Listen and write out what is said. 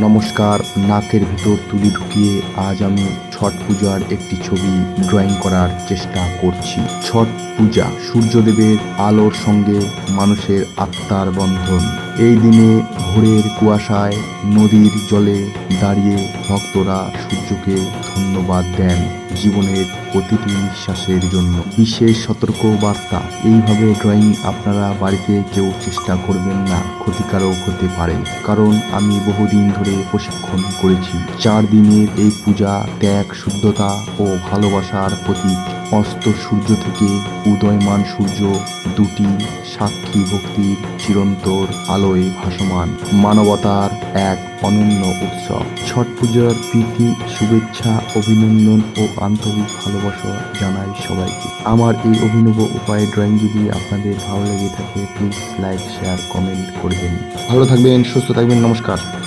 নমস্কার, নাকের ভিতর তুলি ঢুকিয়ে আজ আমি ছট পূজার একটি ছবি ড্রয়িং করার চেষ্টা করছি। ছট পূজা, সূর্যদেবের আলোর সঙ্গে মানুষের আত্মার বন্ধন। এই দিনে ভোরের কুয়াশায় নদীর জলে দাঁড়িয়ে ভক্তরা সূর্যকে ধন্যবাদ দেন। জীবনের প্রতিটি নিঃশ্বাসের জন্য বিশেষ সতর্ক বার্তা এইভাবে ড্রয়িং আপনারা বাড়িতে কেউ চেষ্টা করবেন না, ক্ষতিকারক হতে পারে। কারণ আমি বহুদিন ধরে প্রশিক্ষণ করেছি। চার দিনের এই পূজা, ত্যাগ, শুদ্ধতা ও ভালোবাসার প্রতীক। অস্ত সূর্য থেকে উদয়মান সূর্য দুটি সাক্ষী ভক্তির চিরন্তর আলোয় ভাসমান। মানবতার এক অনন্য উৎসব। ছট পূজার প্রীতি, শুভেচ্ছা, অভিনন্দন ও আন্তরিক ভালোবাসা জানাই সবাইকে। আমার এই অভিনব উপায়ে ড্রয়িং যদি আপনাদের ভালো লেগে থাকে প্লিজ লাইক শেয়ার কমেন্ট করবেন ভালো থাকবেন, সুস্থ থাকবেন, নমস্কার।